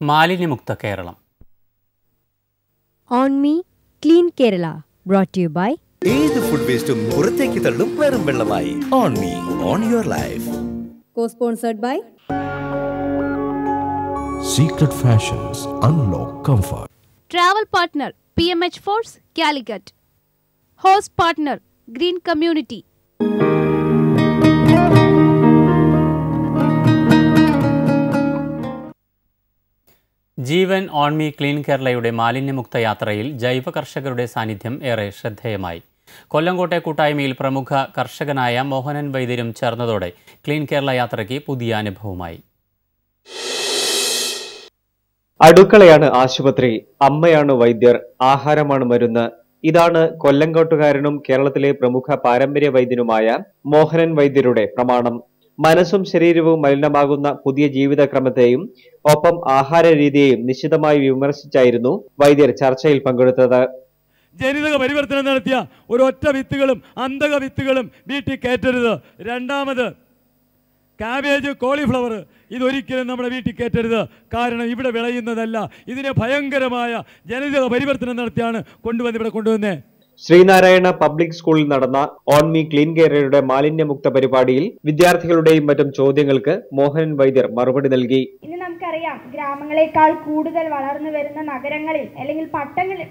മാലിന്യമുക്ത Keralam. On me clean Kerala brought you by ഏത് food വേസ്റ്റും പുറത്തേക്ക് തള്ളും വെറും വെള്ളമായി. On me on your life co sponsored by Secret Fashions Unlock Comfort. Travel partner P M H force Calicut host partner green community Jeevan on me clean കേരളയുടെ മാലിന്യമുക്ത യാത്രയിൽ ജൈവ കർഷകരുടെ സാന്നിധ്യം ഏറെ ശ്രദ്ധേയമായി. കൊല്ലങ്കോട്ടെ കൂട്ടായ്മയിൽ പ്രമുഖ കർഷകനായ മോഹനൻ വൈദ്യരും ചേർന്നതോടെ ക്ലീൻ കേരള യാത്രയ്ക്ക് പുതിയ അനുഭവമായി. അടുക്കളയാണ് ആശുപത്രി. അമ്മയാണ് വൈദ്യർ. ആഹാരമാണ് മരുന്ന്. ഇതാണ് കൊല്ലങ്കോട്ടുകാരനും കേരളത്തിലെ പ്രമുഖ പാരമ്പര്യ വൈദ്യനുമായ മോഹനൻ വൈദ്യരുടെ പ്രമാണം. മനസ്സും ശരീരവും മലിനമാകുന്ന പുതിയ ജീവിതക്രമത്തെയും ഒപ്പം ആഹാര രീതിയെയും നിശിതമായി വിമർശിച്ചായിരുന്നു വൈദ്യർ ചർച്ചയിൽ പങ്കെടുത്തത്. ജനിതക പരിവർത്തനം നടത്തിയ ഒരൊറ്റ വിത്തുകളും അന്തക വിത്തുകളും വീട്ടിൽ കയറ്റരുത്. രണ്ടാമത് കാബേജ് കോളിഫ്ലവർ ഇതൊരിക്കലും നമ്മുടെ വീട്ടിൽ കയറ്റരുത്. കാരണം ഇവിടെ വിളയുന്നതല്ല. ഇതിനെ ഭയങ്കരമായ ജനിതക പരിവർത്തനം നടത്തിയാണ് കൊണ്ടുവന്ന് ഇവിടെ കൊണ്ടുവന്നേ. ശ്രീനാരായണ പബ്ലിക് സ്കൂളിൽ നടന്ന ഓൺ മീ ക്ലീൻ കേരളയുടെ മാലിന്യമുക്ത പരിപാടിയിൽ വിദ്യാർത്ഥികളുടെയും മറ്റും ചോദ്യങ്ങൾക്ക് മോഹനൻ വൈദ്യർ മറുപടി നൽകി. ഇന്ന് നമുക്കറിയാം ഗ്രാമങ്ങളെക്കാൾ കൂടുതൽ വളർന്നു വരുന്ന നഗരങ്ങളിൽ അല്ലെങ്കിൽ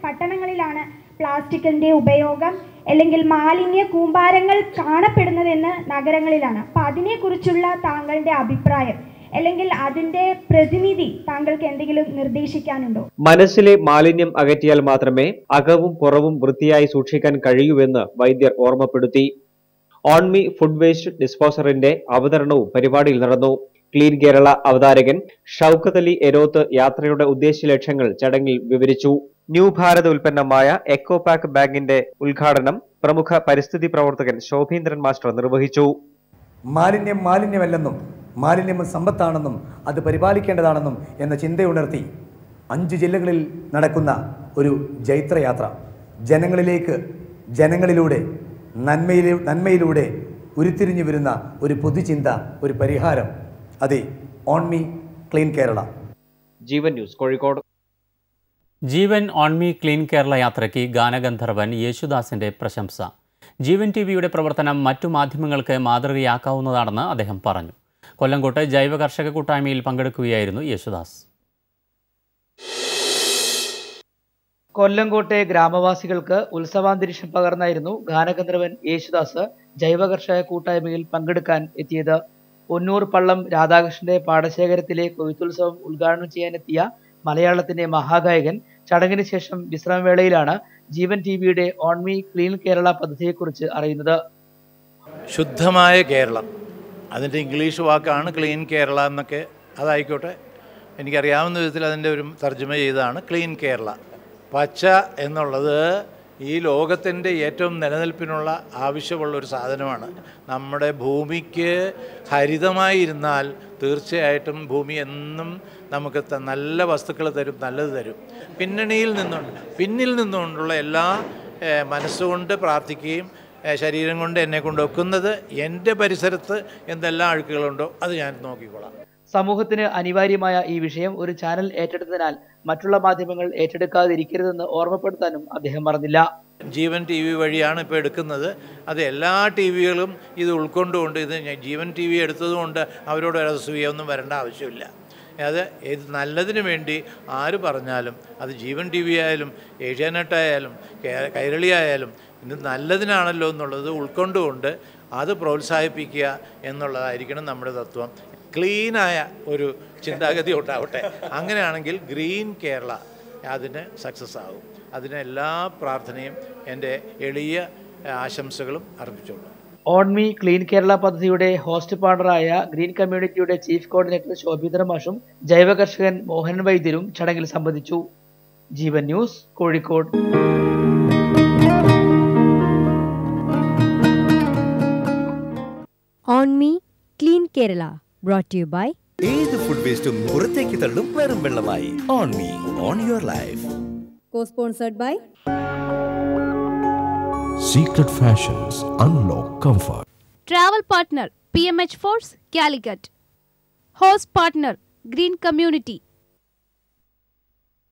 പട്ടണങ്ങളിലാണ് പ്ലാസ്റ്റിക്കിന്റെ ഉപയോഗം അല്ലെങ്കിൽ മാലിന്യ കൂമ്പാരങ്ങൾ കാണപ്പെടുന്നതെന്ന് നഗരങ്ങളിലാണ്. അപ്പൊ അതിനെക്കുറിച്ചുള്ള താങ്കളുടെ അഭിപ്രായം. അല്ലെങ്കിൽ അതിന്റെ പ്രതിനിധി താങ്കൾക്ക് എന്തെങ്കിലും നിർദ്ദേശിക്കാനുണ്ടോ? മനസ്സിലെ മാലിന്യം അകറ്റിയാൽ മാത്രമേ അകവും പുറവും വൃത്തിയായി സൂക്ഷിക്കാൻ കഴിയൂവെന്ന് വൈദ്യർ ഓർമ്മപ്പെടുത്തി. On me me food waste ഡിസ്പോസറിന്റെ അവതരണവും പരിപാടിയിൽ നടന്നു. ക്ലീൻ കേരള അവതാരകൻ ഷൌക്കത്ത് അലി എരോത്ത് യാത്രയുടെ ഉദ്ദേശ ലക്ഷ്യങ്ങൾ ചടങ്ങിൽ വിവരിച്ചു. ന്യൂ ഭാരത് ഉൽപ്പന്നമായ എക്കോ പാക്ക് ബാഗിന്റെ ഉദ്ഘാടനം പ്രമുഖ പരിസ്ഥിതി പ്രവർത്തകൻ ശോഭീന്ദ്രൻ മാസ്റ്റർ നിർവഹിച്ചു. മാലിന്യം മാലിന്യമല്ലെന്നും മാലിന്യം സമ്പത്താണെന്നും അത് പരിപാലിക്കേണ്ടതാണെന്നും എന്ന ചിന്തയുണർത്തി അഞ്ച് ജില്ലകളിൽ നടക്കുന്ന ഒരു ജൈത്രയാത്ര. ജനങ്ങളിലേക്ക് ജനങ്ങളിലൂടെ നന്മയിലെ നന്മയിലൂടെ ഉരുത്തിരിഞ്ഞു വരുന്ന ഒരു പൊതുചിന്ത ഒരു പരിഹാരം. അതെ own me clean Kerala Jeevan news Kozhikode. Jeevan own me clean Kerala യാത്രയ്ക്ക് ഗാനഗന്ധർവൻ യേശുദാസിന്റെ പ്രശംസ. ജീവൻ ടി വിയുടെ പ്രവർത്തനം മറ്റു മാധ്യമങ്ങൾക്ക് മാതൃകയാക്കാവുന്നതാണെന്ന് അദ്ദേഹം പറഞ്ഞു. കൊല്ലങ്കോട്ട് ജൈവ കർഷക കൂട്ടായ്മയിൽ പങ്കെടുക്കുകയായിരുന്നു യേശുദാസ്. കൊല്ലംകോട്ടെ ഗ്രാമവാസികൾക്ക് ഉത്സവാന്തരീക്ഷം പകർന്നായിരുന്നു ഗാനഗന്ധർവൻ യേശുദാസ് ജൈവ കർഷക കൂട്ടായ്മയിൽ പങ്കെടുക്കാൻ എത്തിയത്. ഒന്നൂർ പള്ളം രാധാകൃഷ്ണന്റെ പാടശേഖരത്തിലെ കൊയ്ത്തുത്സവം ഉദ്ഘാടനം ചെയ്യാനെത്തിയ മലയാളത്തിന്റെ മഹാഗായകൻ ചടങ്ങിന് ശേഷം വിശ്രമവേളയിലാണ് ജീവൻ ടി വിയുടെ ഓൺമി ക്ലീൻ കേരള പദ്ധതിയെക്കുറിച്ച് അറിയുന്നത്. ശുദ്ധമായ കേരളം. അതിന്റെ ഇംഗ്ലീഷ് വാക്കാണ് ക്ലീൻ കേരള എന്നൊക്കെ അതായിക്കോട്ടെ. എനിക്കറിയാവുന്ന വിധത്തിൽ അതിന്റെ ഒരു തർജമ ചെയ്തതാണ് ക്ലീൻ കേരള. പച്ച എന്നുള്ളത് ഈ ലോകത്തിന്റെ ഏറ്റവും നിലനിൽപ്പിനുള്ള ആവശ്യമുള്ള ഒരു സാധനമാണ്. നമ്മുടെ ഭൂമിക്ക് ഹരിതമായിരുന്നാൽ തീർച്ചയായിട്ടും ഭൂമി എന്നും നമുക്ക് നല്ല വസ്തുക്കൾ തരും നല്ലത് തരും. പിന്നണിയിൽ നിന്നുകൊണ്ട് പിന്നിൽ നിന്നുകൊണ്ടുള്ള എല്ലാ മനസ്സുകൊണ്ട് പ്രാർത്ഥിക്കുകയും ശരീരം കൊണ്ട് എന്നെ കൊണ്ട് ഒക്കുന്നത് എന്റെ പരിസരത്ത് എന്തെല്ലാം അഴുക്കുകളുണ്ടോ അത് ഞാൻ നോക്കിക്കോളാം. സമൂഹത്തിന് അനിവാര്യമായ ഈ വിഷയം ഒരു ചാനൽ ഏറ്റെടുത്തതിനാൽ മറ്റുള്ള മാധ്യമങ്ങൾ ഏറ്റെടുക്കാതിരിക്കരുതെന്ന് ഓർമ്മപ്പെടുത്താനും അദ്ദേഹം മറന്നില്ല. ജീവൻ ടി വി വഴിയാണ് ഇപ്പോൾ എടുക്കുന്നത്. അത് എല്ലാ ടി വികളും ഇത് ഉൾക്കൊണ്ടുകൊണ്ട് ഇത് ജീവൻ ടി വി എടുത്തതുകൊണ്ട് അവരോട് ഒരു അസൂയൊന്നും വരേണ്ട ആവശ്യമില്ല. അത് നല്ലതിന് വേണ്ടി ആര് പറഞ്ഞാലും അത് ജീവൻ ടി വി ആയാലും ഏഷ്യാനെറ്റ് ആയാലും കൈരളി ആയാലും ഇത് നല്ലതിനാണല്ലോ എന്നുള്ളത് ഉൾക്കൊണ്ടുകൊണ്ട് അത് പ്രോത്സാഹിപ്പിക്കുക എന്നുള്ളതായിരിക്കണം നമ്മുടെ തത്വം. ക്ലീനായ ഒരു ചിന്താഗതി ഉണ്ടാവട്ടെ അങ്ങനെയാണെങ്കിൽ ഗ്രീൻ കേരള അതിന് സക്സസ് ആകും അതിന് എല്ലാ പ്രാർത്ഥനയും എന്റെ എളിയ ആശംസകളും അർപ്പിച്ചോളൂ ഓൺ മി ക്ലീൻ കേരള പദ്ധതിയുടെ ഹോസ്റ്റ് പാർട്ണറായ ഗ്രീൻ കമ്മ്യൂണിറ്റിയുടെ ചീഫ് കോർഡിനേറ്റർ ശോഭീന്ദ്ര മാഷും ജൈവ കർഷകൻ മോഹൻ വൈദ്യരും ചടങ്ങിൽ സംബന്ധിച്ചു. Jeevan news Kozhikode. Own me clean Kerala brought you by ഏത് ഫുഡ് വേസ്റ്റും പുറത്തേക്ക് തള്ളും വെറും വെള്ളമായി. Own me own your life co sponsored by Secret Fashions Unlock Comfort. Travel Partner PMH Force Calicut. Host Partner Green Community.